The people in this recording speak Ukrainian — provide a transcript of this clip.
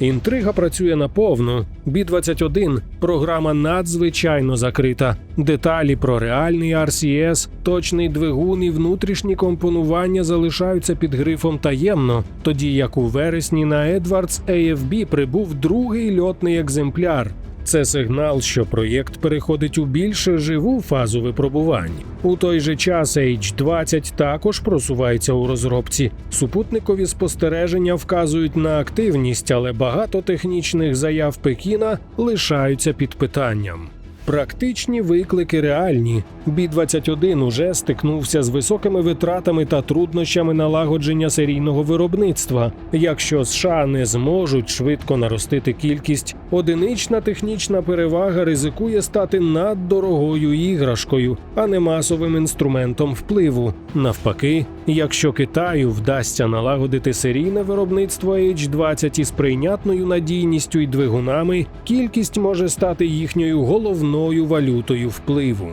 Інтрига працює наповну. Бі-21 – програма надзвичайно закрита. Деталі про реальний RCS, точний двигун і внутрішні компонування залишаються під грифом таємно, тоді як у вересні на Едвардс AFB прибув другий льотний екземпляр. Це сигнал, що проєкт переходить у більш живу фазу випробувань. У той же час H-20 також просувається у розробці. Супутникові спостереження вказують на активність, але багато технічних заяв Пекіна лишаються під питанням. Практичні виклики реальні. Бі-21 уже стикнувся з високими витратами та труднощами налагодження серійного виробництва. Якщо США не зможуть швидко наростити кількість, одинична технічна перевага ризикує стати наддорогою іграшкою, а не масовим інструментом впливу. Навпаки, якщо Китаю вдасться налагодити серійне виробництво H-20 із прийнятною надійністю і двигунами, кількість може стати їхньою головною валютою впливу.